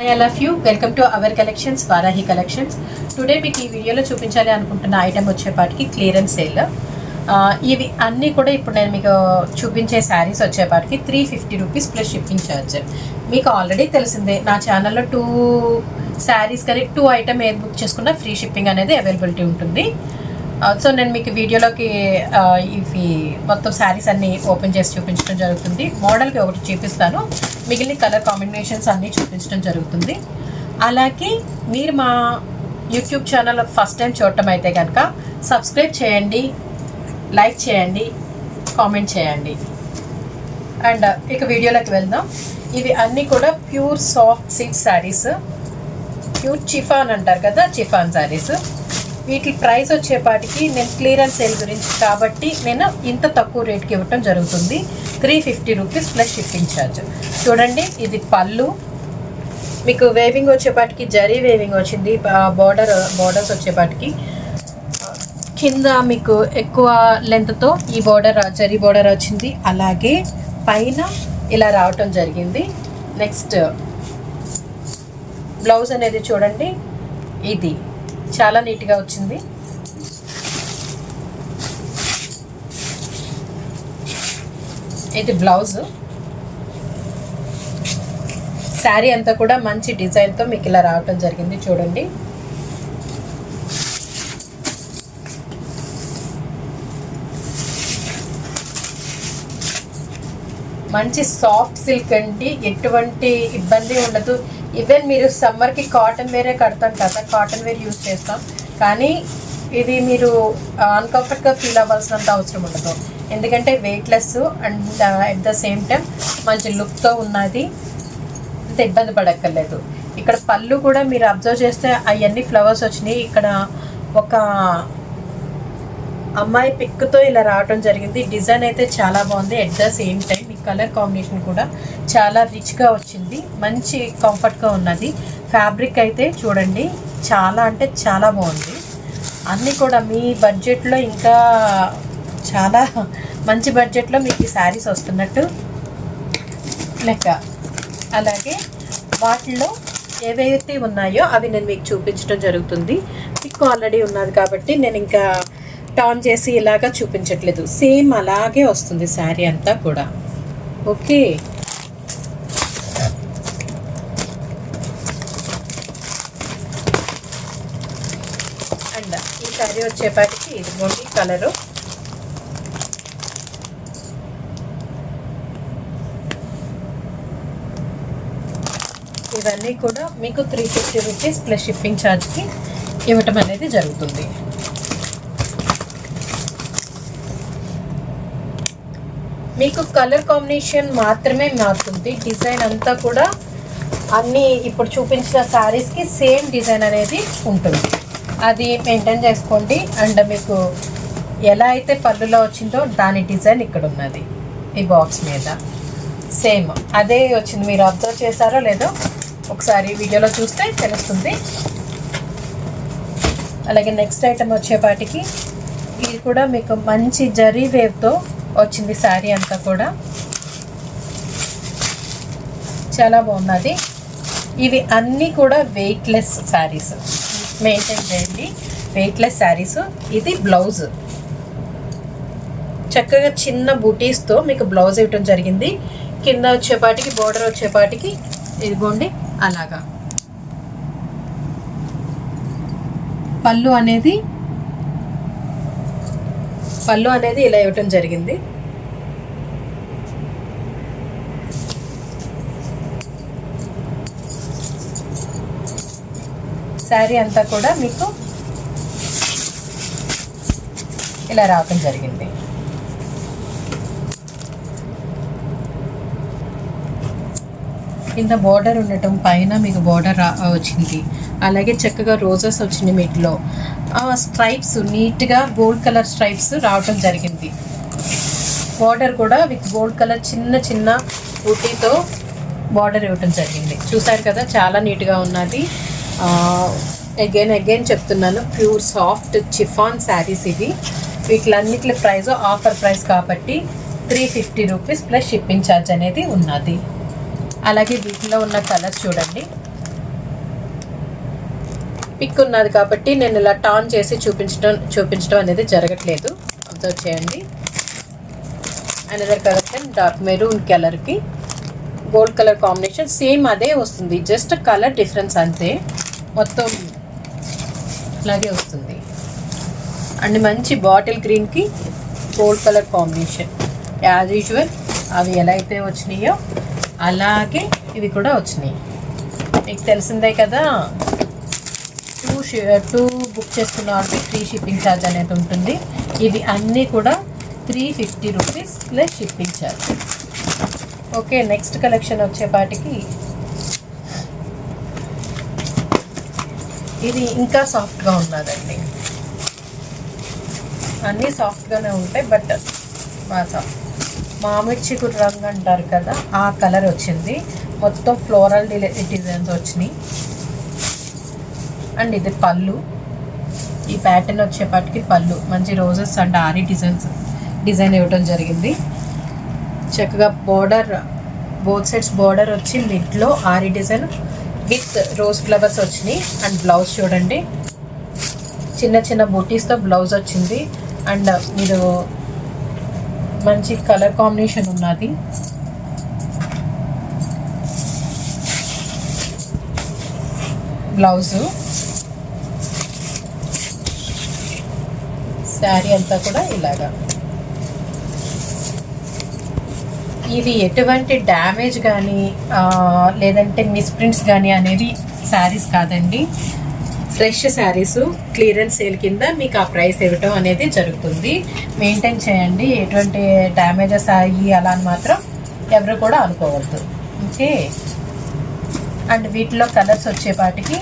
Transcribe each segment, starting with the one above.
I love you welcome to our collections Varahi collections today మీకు ఈ వీడియోలో చూపించాలి అనుకుంటున్న ఐటెం వచ్చేపాటికి క్లియరెన్స్ సేల్ ఇవి అన్నీ కూడా ఇప్పుడు నేను మీకు చూపించే శారీస్ వచ్చేపాటికి three fifty rupees plus shipping charge మీకు ఆల్రెడీ తెలిసిందే నా ఛానల్లో టూ శారీస్ కానీ టూ ఐటమ్ ఏది బుక్ చేసుకున్నా ఫ్రీ షిప్పింగ్ అనేది అవైలబిలిటీ ఉంటుంది. Uh, సో నేను మీకు వీడియోలోకి uh, ఇవి మొత్తం శారీస్ అన్నీ ఓపెన్ చేసి చూపించడం జరుగుతుంది. మోడల్కి ఒకటి చూపిస్తాను. మిగిలిన కలర్ కాంబినేషన్స్ అన్నీ చూపించడం జరుగుతుంది. అలాగే మీరు మా యూట్యూబ్ ఛానల్ ఫస్ట్ టైం చూడటం అయితే కనుక సబ్స్క్రైబ్ చేయండి లైక్ చేయండి కామెంట్ చేయండి. అండ్ uh, ఇక వీడియోలోకి వెళ్దాం. ఇవి అన్నీ కూడా pure soft silk saris pure chiffon అంటారు కదా చిఫాన్ శారీస్ వీటి ప్రైస్ వచ్చేపాటికి నేను క్లియరెన్స్ సేల్ గురించి కాబట్టి నేను ఇంత తక్కువ రేట్కి ఇవ్వటం జరుగుతుంది. Three fifty rupees plus shipping charge. చూడండి ఇది పళ్ళు. మీకు వేవింగ్ వచ్చేపాటికి జరీ వేవింగ్ వచ్చింది బార్డర్ బార్డర్స్ వచ్చేపాటికి. కింద మీకు ఎక్కువ లెంత్తో ఈ బార్డర్ జరీ బార్డర్ వచ్చింది. అలాగే పైన ఇలా రావటం జరిగింది. నెక్స్ట్ బ్లౌజ్ అనేది చూడండి. ఇది. చాలా నీట్గా వచ్చింది. ఇది బ్లౌజ్. శారీ అంతా కూడా మంచి డిజైన్తో మీకు ఇలా రావటం జరిగింది చూడండి. మంచి సాఫ్ట్ సిల్క్ అండి. ఎటువంటి ఇబ్బంది ఉండదు. ఈవెన్ మీరు సమ్మర్కి కాటన్ వేరే కడతాం కదా కాటన్ వేర్ యూజ్ చేస్తాం. కానీ ఇది మీరు uh, అన్కంఫర్ట్గా ఫీల్ అవ్వాల్సినంత అవసరం ఉండదు. ఎందుకంటే weightless and at the same time మంచి లుక్తో ఉన్నది. అంత ఇబ్బంది పడక్కర్లేదు. ఇక్కడ పళ్ళు కూడా మీరు అబ్జర్వ్ చేస్తే అవన్నీ ఫ్లవర్స్ వచ్చినాయి. ఇక్కడ ఒక అమ్మాయి పిక్తో ఇలా రావటం జరిగింది. డిజైన్ అయితే చాలా బాగుంది. ఎట్ ద సేమ్ టైం ఈ కలర్ కాంబినేషన్ కూడా చాలా రిచ్గా వచ్చింది. మంచి కంఫర్ట్గా ఉన్నది. ఫ్యాబ్రిక్ అయితే చూడండి చాలా అంటే చాలా బాగుంది. అన్నీ కూడా మీ బడ్జెట్లో ఇంకా చాలా మంచి బడ్జెట్లో మీకు ఈ శారీస్ వస్తున్నట్టు లెక్క. అలాగే వాటిలో ఏవైతే ఉన్నాయో అవి నేను మీకు చూపించడం జరుగుతుంది. పిక్ ఆల్రెడీ ఉన్నది కాబట్టి నేను ఇంకా టర్న్ చేసి ఇలాగా చూపించట్లేదు. సేమ్ అలాగే వస్తుంది శారీ అంతా కూడా. ఓకే అండ్ శారీ వచ్చేపాటికి ఇదిగోండి కలరు. ఇవన్నీ కూడా మీకు three fifty rupees plus shipping ఛార్జ్కి ఇవ్వటం అనేది జరుగుతుంది. మీకు కలర్ కాంబినేషన్ మాత్రమే మారుతుంది. డిజైన్ అంతా కూడా అన్నీ ఇప్పుడు చూపించిన శారీస్కి సేమ్ డిజైన్ అనేది ఉంటుంది. అది మెయింటైన్ చేసుకోండి. అండ్ మీకు ఎలా అయితే పళ్ళులో వచ్చిందో దాని డిజైన్ ఇక్కడ ఉన్నది. ఈ బాక్స్ మీద. సేమ్ అదే వచ్చింది. మీరు అబ్జర్వ్ చేశారో లేదో ఒకసారి వీడియోలో చూస్తే తెలుస్తుంది. అలాగే నెక్స్ట్ ఐటమ్ వచ్చేపాటికి ఇది కూడా మీకు మంచి జరీ వేవ్తో వచ్చింది శారీ అంతా కూడా. చాలా బాగున్నది. ఇవి అన్నీ కూడా వెయిట్లెస్ శారీస్. మెయింటైన్ చేయండి. వెయిట్లెస్ శారీస్ ఇది బ్లౌజ్ చక్కగా చిన్న బూటీస్తో మీకు బ్లౌజ్ ఇవ్వటం జరిగింది. కింద వచ్చేపాటికి బోర్డర్ వచ్చేపాటికి ఇదిగోండి అలాగా. పళ్ళు అనేది పళ్ళు అనేది ఇలా ఇవ్వటం జరిగింది. శారీ అంతా కూడా మీకు ఇలా రావటం జరిగింది. కింద బోర్డర్ ఉండటం పైన మీకు బోర్డర్ వచ్చింది. అలాగే చక్కగా రోజెస్ వచ్చినాయి ఆ స్ట్రైప్స్ నీట్గా గోల్డ్ కలర్ స్ట్రైప్స్ రావటం జరిగింది. బార్డర్ కూడా విత్ గోల్డ్ కలర్ చిన్న చిన్న ఊటీతో బార్డర్ ఇవ్వటం జరిగింది. చూసారు కదా చాలా నీట్గా ఉన్నది. అగైన్ అగైన్ చెప్తున్నాను. ప్యూర్ సాఫ్ట్ చిఫాన్ శారీస్ ఇవి. వీటిలన్నిటి ప్రైస్ ఆఫర్ ప్రైస్ కాబట్టి three fifty rupees plus shipping charge అనేది ఉన్నది. అలాగే వీటిలో ఉన్న కలర్స్ చూడండి. పిక్ ఉన్నది కాబట్టి నేను ఇలా టాన్ చేసి చూపించడం చూపించడం అనేది జరగట్లేదు. అబ్జర్వ్ చేయండి అనదర్ కలెక్షన్ డార్క్ మెరూన్ కలర్కి గోల్డ్ కలర్ కాంబినేషన్ సేమ్ అదే వస్తుంది. జస్ట్ కలర్ డిఫరెన్స్ అంతే. మొత్తం ఇలాగే వస్తుంది. అండ్ మంచి బాటిల్ గ్రీన్కి gold colour combination. As usual అవి ఎలా అయితే వచ్చినాయో అలాగే ఇవి కూడా వచ్చినాయి. మీకు తెలిసిందే కదా టూ టూ బుక్ చేసుకున్న వాళ్ళకి ఫ్రీ షిప్పింగ్ ఛార్జ్ అనేది ఉంటుంది. ఇవి అన్నీ కూడా three fifty rupees plus shipping charge. Okay next collection వచ్చేపాటికి ఇది ఇంకా సాఫ్ట్గా ఉన్నదండి. అన్నీ సాఫ్ట్గానే ఉంటాయి బట్ బాగా సాఫ్ట్ మామిడి చిగురు రంగు అంటారు కదా ఆ కలర్ వచ్చింది. మొత్తం ఫ్లోరల్ డిలే డిజైన్స్ వచ్చినాయి. అండ్ ఇది పళ్ళు. ఈ ప్యాటర్న్ వచ్చేపాటికి పళ్ళు. మంచి roses and aari designs design ఇవ్వడం జరిగింది. చక్కగా బోర్డర్ బోత్ సైడ్స్ బోర్డర్ వచ్చి మిడ్లో aari design with rose flowers వచ్చినాయి. అండ్ బ్లౌజ్ చూడండి. చిన్న చిన్న బూటీస్తో బ్లౌజ్ వచ్చింది. అండ్ మీరు మంచి కలర్ కాంబినేషన్ ఉన్నది. బ్లౌజు. శారీ అంతా కూడా ఇలాగా. ఇది ఎటువంటి డ్యామేజ్ కానీ లేదంటే మిస్ప్రింట్స్ కానీ అనేది శారీస్ కాదండి. ఫ్రెష్ శారీస్ క్లియరెన్స్ సేల్ కింద మీకు ఆ ప్రైస్ ఇవ్వటం అనేది జరుగుతుంది. మెయింటైన్ చేయండి. ఎటువంటి డ్యామేజెస్ అయ్యి అలా అని మాత్రం ఎవరు కూడా అనుకోవద్దు. ఓకే? అండ్ వీటిలో కలర్స్ వచ్చేపాటికి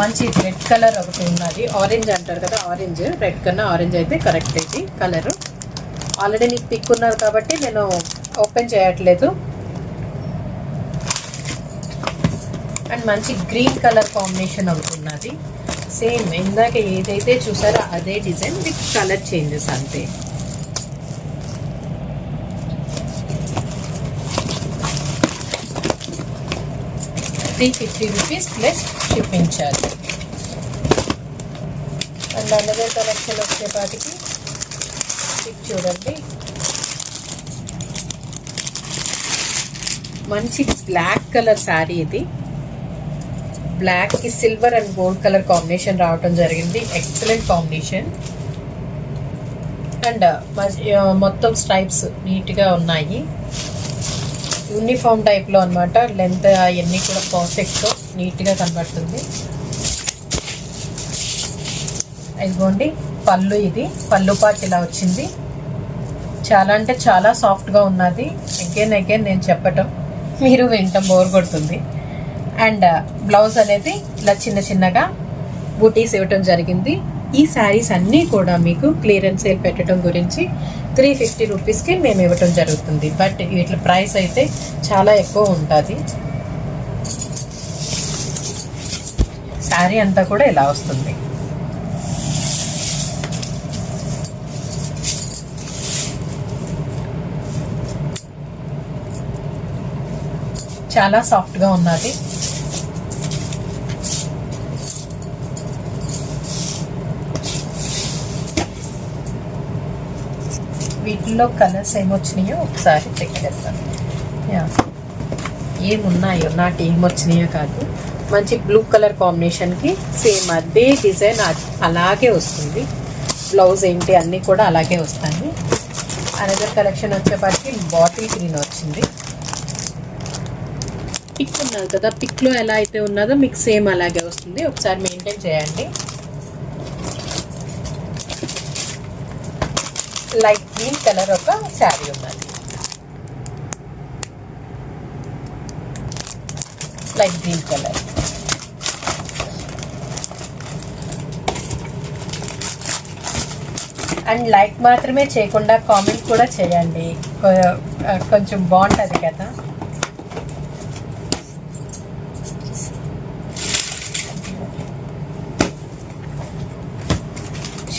మంచి రెడ్ కలర్ ఒకటి ఉన్నది. ఆరెంజ్ అంటారు కదా ఆరెంజ్. రెడ్ కన్నా ఆరెంజ్ అయితే కరెక్ట్ ఇది కలరు. ఆల్రెడీ నీకు పిక్ ఉన్నారు కాబట్టి నేను ఓపెన్ చేయట్లేదు. అండ్ మంచి గ్రీన్ కలర్ కాంబినేషన్ అవుతున్నది సేమ్ ఇందాక ఏదైతే చూసారో అదే డిజైన్ విత్ కలర్ చేంజెస్ అంతే. Three fifty rupees plus shipping charge. And another collection వచ్చేపాటికి. చూడండి. మంచి బ్లాక్ కలర్ శారీ ఇది. బ్లాక్కి silver and gold colour combination రావటం జరిగింది. ఎక్సలెంట్ కాంబినేషన్ అండ్ మొత్తం స్ట్రైప్స్ నీట్గా ఉన్నాయి. యూనిఫామ్ టైప్లో అనమాట లెంత్ అవన్నీ కూడా పర్ఫెక్ట్ నీట్గా కనబడుతుంది. ఇదిగోండి పళ్ళు ఇది. పళ్ళు పాటు ఇలా వచ్చింది. చాలా అంటే చాలా సాఫ్ట్గా ఉన్నది. అగైన్ అగైన్ నేను చెప్పటం. మీరు వింటాం బోర్ కొడుతుంది. అండ్ బ్లౌజ్ అనేది ఇలా చిన్న చిన్నగా బూటీస్ ఇవ్వటం జరిగింది. ఈ శారీస్ అన్నీ కూడా మీకు క్లియరెన్స్ సేల్ పెట్టడం గురించి త్రీ ఫిఫ్టీ రూపీస్కి మేము ఇవ్వటం జరుగుతుంది. బట్ వీటి ప్రైస్ అయితే చాలా ఎక్కువ ఉంటుంది. శారీ అంతా కూడా ఇలా వస్తుంది. చాలా సాఫ్ట్గా ఉన్నది. వీటిల్లో కలర్స్ ఏమొచ్చినాయో ఒకసారి చెక్ చేస్తాను యా ఏమున్నాయో? నాటి ఏమొచ్చినాయో కాదు. మంచి బ్లూ కలర్ కాంబినేషన్కి సేమ్ అదే డిజైన్ అలాగే వస్తుంది. బ్లౌజ్ ఏంటి అన్నీ కూడా అలాగే వస్తాయి. అనదర్ కలెక్షన్ వచ్చేపాటికి బాటిల్ గ్రీన్ వచ్చింది. పిక్ ఉన్నది కదా పిక్లో ఎలా అయితే ఉన్నదో మీకు సేమ్ అలాగే వస్తుంది. ఒకసారి మెయింటైన్ చేయండి. లైట్ గ్రీన్ కలర్ ఒక శారీ ఉన్నది. Light green colour. And like మాత్రమే చేయకుండా కామెంట్ కూడా చేయండి. కొంచెం బాగుంటుంది కదా.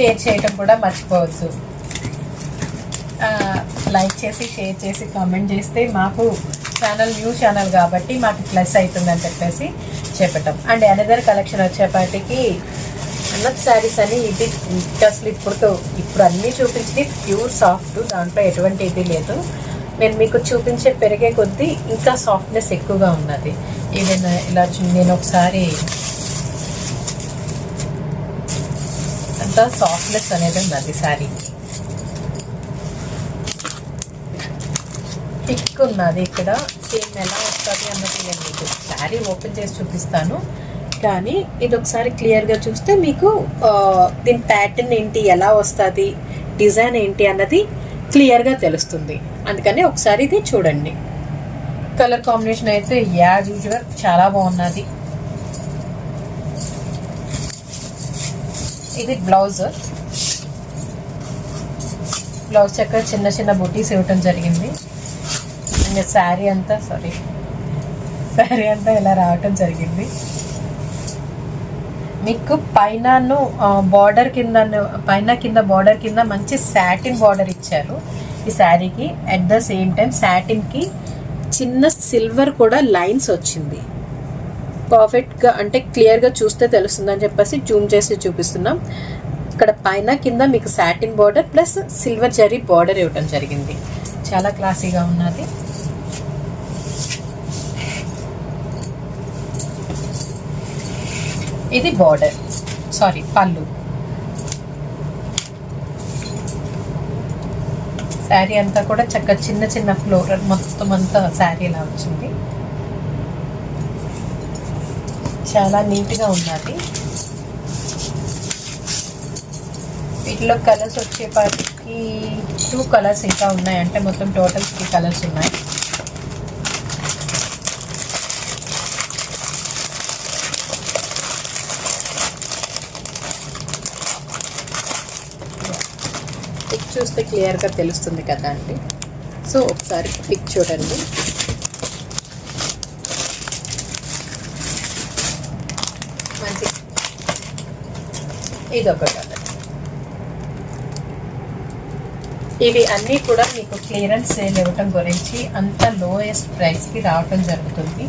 షేర్ చేయటం కూడా మర్చిపోవద్దు. లైక్ చేసి షేర్ చేసి కామెంట్ చేస్తే మాకు ఛానల్ న్యూ ఛానల్ కాబట్టి మాకు ప్లస్ అవుతుందని చెప్పేసి చెప్పటం. అండ్ అనదర్ కలెక్షన్ వచ్చేపాటికి అన్నత్ శారీస్ అని ఇది అసలు ఇప్పుడు ఇప్పుడు అన్నీ చూపించింది ప్యూర్ సాఫ్ట్ దాంట్లో ఎటువంటి ఇది లేదు. నేను మీకు చూపించే పెరిగే కొద్దీ ఇంకా సాఫ్ట్నెస్ ఎక్కువగా ఉన్నది. ఈవెన్ ఇలా నేను ఒకసారి అంతా సాఫ్ట్నెస్ అనేది ఉన్నది శారీ. థిక్ ఉన్నది ఇక్కడ. సేమ్ ఎలా వస్తుంది అన్నది నేను మీకు శారీ ఓపెన్ చేసి చూపిస్తాను. కానీ ఇది ఒకసారి క్లియర్గా చూస్తే మీకు దీని ప్యాటర్న్ ఏంటి ఎలా వస్తుంది డిజైన్ ఏంటి అన్నది క్లియర్గా తెలుస్తుంది. అందుకని ఒకసారి ఇది చూడండి. కలర్ కాంబినేషన్ అయితే యాజ్ యూజువల్ చాలా బాగున్నది. ఇది బ్లౌజ్. బ్లౌజ్ చక్కగా చిన్న చిన్న బుటీస్ ఇవ్వటం జరిగింది. అండ్ శారీ అంతా సారీ శారీ అంతా ఇలా రావటం జరిగింది. మీకు పైనను బార్డర్ కింద పైన కింద బార్డర్ కింద మంచి శాటిన్ బార్డర్ ఇచ్చారు. ఈ శారీకి అట్ ద సేమ్ టైం శాటిన్కి చిన్న సిల్వర్ కూడా లైన్స్ వచ్చింది. పర్ఫెక్ట్గా అంటే క్లియర్గా చూస్తే తెలుస్తుందని చెప్పేసి జూమ్ చేసి చూపిస్తున్నాం. ఇక్కడ పైన కింద మీకు satin border plus silver zari border ఇవ్వటం జరిగింది. చాలా క్లాసీగా ఉన్నది. ఇది బార్డర్ సారీ పళ్ళు. శారీ అంతా కూడా చక్కగా చిన్న చిన్న ఫ్లోరల్ మొత్తం అంతా శారీ ఇలా వచ్చింది. చాలా నీట్గా ఉన్నది వీటిలో కలర్స్ వచ్చేపాటికి టూ కలర్స్ ఇంకా ఉన్నాయి. అంటే మొత్తం టోటల్ త్రీ కలర్స్ ఉన్నాయి. పిక్ చూస్తే క్లియర్గా తెలుస్తుంది కదా అండి. సో ఒకసారి పిక్ చూడండి మంచి ఇదొకటి ఇవి అన్నీ కూడా మీకు క్లియరెన్స్ సేల్ ఇవ్వటం గురించి అంత లోయెస్ట్ ప్రైస్కి రావటం జరుగుతుంది.